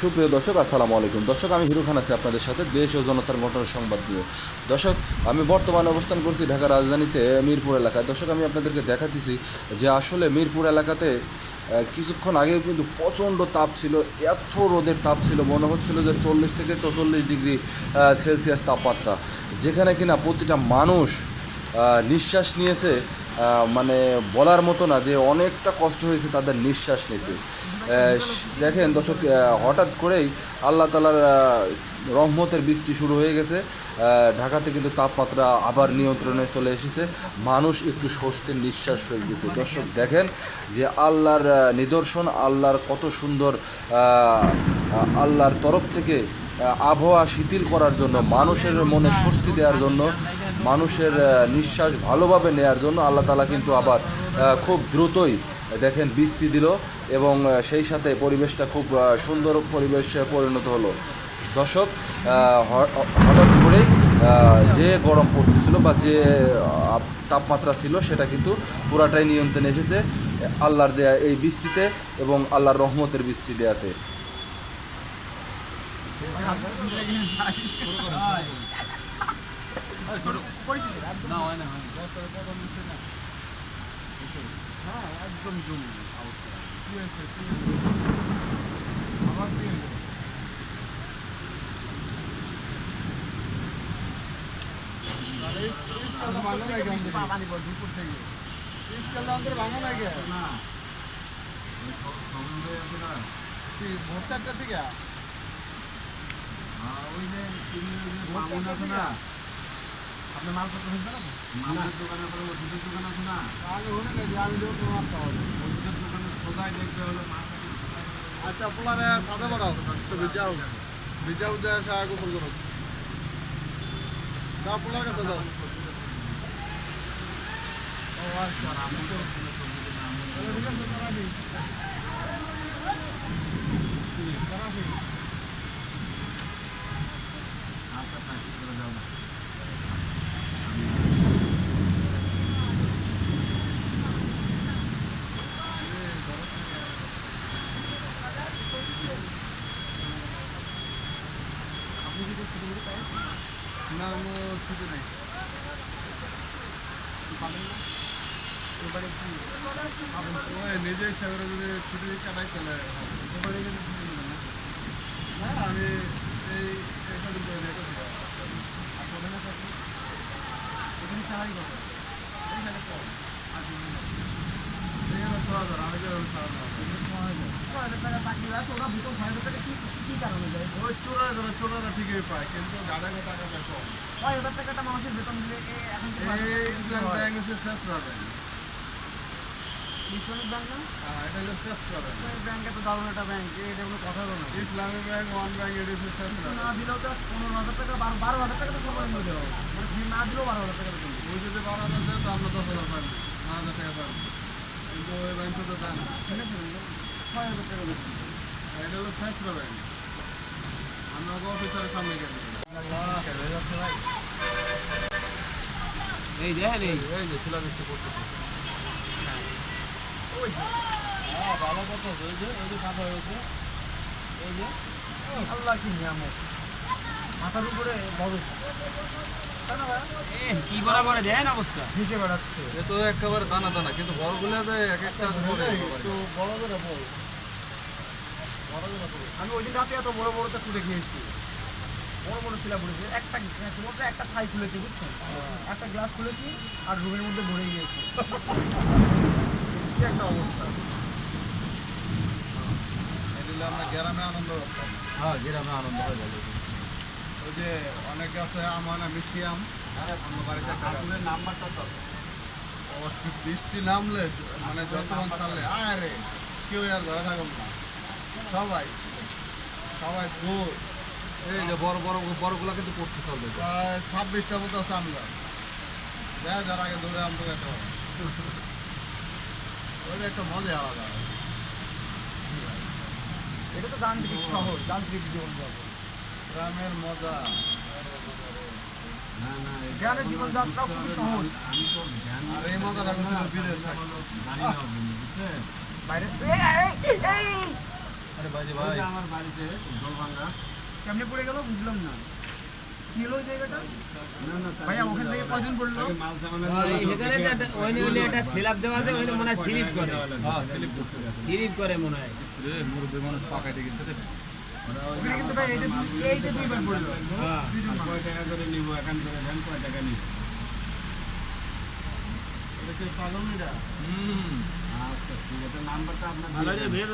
সুপ্রিয় দর্শক, আসসালামু আলাইকুম। দর্শক, আমি হিরু খান আছি আপনাদের সাথে। দেশ ও জনতার ঘটনার সংবাদ নিয়ে। দর্শক, আমি বর্তমানে অবস্থান করছি ঢাকা রাজধানীতে মিরপুর এলাকায়। দর্শক, আমি আপনাদেরকে দেখাতেছি যে আসলে মিরপুর এলাকাতে কিছুক্ষণ আগেও কিন্তু প্রচণ্ড তাপ ছিল, এত রোদের তাপ ছিল, মনে হচ্ছিল যে চল্লিশ থেকে চৌচল্লিশ ডিগ্রি সেলসিয়াস তাপমাত্রা। যেখানে কিনা প্রতিটা মানুষ নিঃশ্বাস নিয়েছে মানে বলার মতো না যে অনেকটা কষ্ট হয়েছে তাদের নিঃশ্বাস নিতে। দেখেন দর্শক হঠাৎ করেই আল্লাহ তালার রহমতের বৃষ্টি শুরু হয়ে গেছে। ঢাকাতে কিন্তু তাপমাত্রা আবার নিয়ন্ত্রণে চলে এসেছে। মানুষ একটু স্বস্তির নিঃশ্বাস ফেলতেছে দর্শক, দেখেন যে আল্লাহর নিদর্শন, আল্লাহর কত সুন্দর আল্লাহর তরফ থেকে আবহাওয়া শিথিল করার জন্য, মানুষের মনে স্বস্তি দেওয়ার জন্য মানুষের নিঃশ্বাস ভালোভাবে নেয়ার জন্য আল্লাহ তালা কিন্তু আবার খুব দ্রুতই দেখেন বৃষ্টি দিল এবং সেই সাথে পরিবেশটা খুব সুন্দর পরিবেশে পরিণত হলো। দর্শক হঠাৎ করেই যে গরম পড়তেছিল বা যে তাপমাত্রা ছিল সেটা কিন্তু পুরাটাই নিয়ন্ত্রণে এসেছে আল্লাহর দেয়া এই বৃষ্টিতে এবং আল্লাহর রহমতের বৃষ্টি দেয়াতে। ভোটারটা থেকে আপনার মাল কত হয়েছে না? আগে হলে নাকি আমি তোমার মাছ খাওয়া আচ্ছা পোলারে সাদা বাড়াও তো ভিজাও। ভিজাও যায় সারা গোসল করো। দাও পোলার কাছে দাও ও আচ্ছা আমি তো তাহলে ঠিক আছে তারা দিই তারা দিই না? আমার ছুটি নেই নিজে হিসাবে করে যদি ছুটি কাটাই এই করে এখানে ছ হাজার আমি পায় কিন্তু গাড়াকে টাকা দেয় কম এই ইসলাম ব্যাংক হচ্ছে শেষ হবে হ্যাঁ এটা হচ্ছে শেষ হবে ইসলামী ব্যাংক ওয়ান ব্যাংক এটা হচ্ছে শেষ হবে ওই যদি বারো হাজার দেয় তো আমরা দশ হাজার পাই ন হাজার টাকা পাই এই দেখেন এই এই যে শিলাবৃষ্টি করতেছে হ্যাঁ ভালো কথা যে ওই যে কাঁথা হয়েছে এই যে আল্লাহ কি নিয়ামত মাথার উপরে বড় কি বরাবর দেখেন অবস্থা? ভিজে বেড়াচ্ছে। এ তো একেবারে দানা দানা কিন্তু বড়গুলো যে এক একটা ধরে বড় করে বল আমি ওই দিন রাতে এত বড় বড়টা তুলে খেয়েছি। বড় বড় শিলা পড়েছে একটা শুধুমাত্র একটা থাই খুলেছি বুঝছেন? একটা গ্লাস খুলেছি আর রুমের মধ্যে ভরে গিয়েছে কি একটা অবস্থা। এগুলো আমরা গ্রামে আনন্দ হ্যাঁ গ্রামে আনন্দ হয় ভালো। ওই যে অনেক আছে আম হয় মিষ্টি আম আমার বাড়িতে গাছ। নাম্বারটা তো। বৃষ্টি নামলে মানে যতক্ষণ চালে আরে কেউ আর ধরে থাকুন না। সবাই সবাই দূর এই যে বড় বড় বড়গুলো কিন্তু পড়তে চলবে। ছাব্বিশটা মতো আছে আমরা। দেখা যার আগে দৌড়ে আম দৌড়ে একটা ওইটা একটা মজা আলাদা। এটা তো যান্ত্রিক শহর যান্ত্রিক জীবন যাপন গ্রামের মজা। গ্রামের জীবনযাত্রা খুবই সহজ। আর এই মজাটা কিন্তু বিদেশ বাইরে এই, এই, এই! আমার বাড়িতে জলভাঙ্গা কেমনে পড়ে গেল বুঝলাম না। মনে হয় স্লিপ করে স্লিপ করে মনে হয়। ওখানে কিন্তু ভাই এইটা এইটা দুইবার পড়ল হ্যাঁ কয় টাকা করে নিব? এখান করে দেন কয় টাকা নিব। পাগল মেয়েরা আচ্ছা ঠিক আছে। নাম্বারটা আপনার ভালো রে ভেজ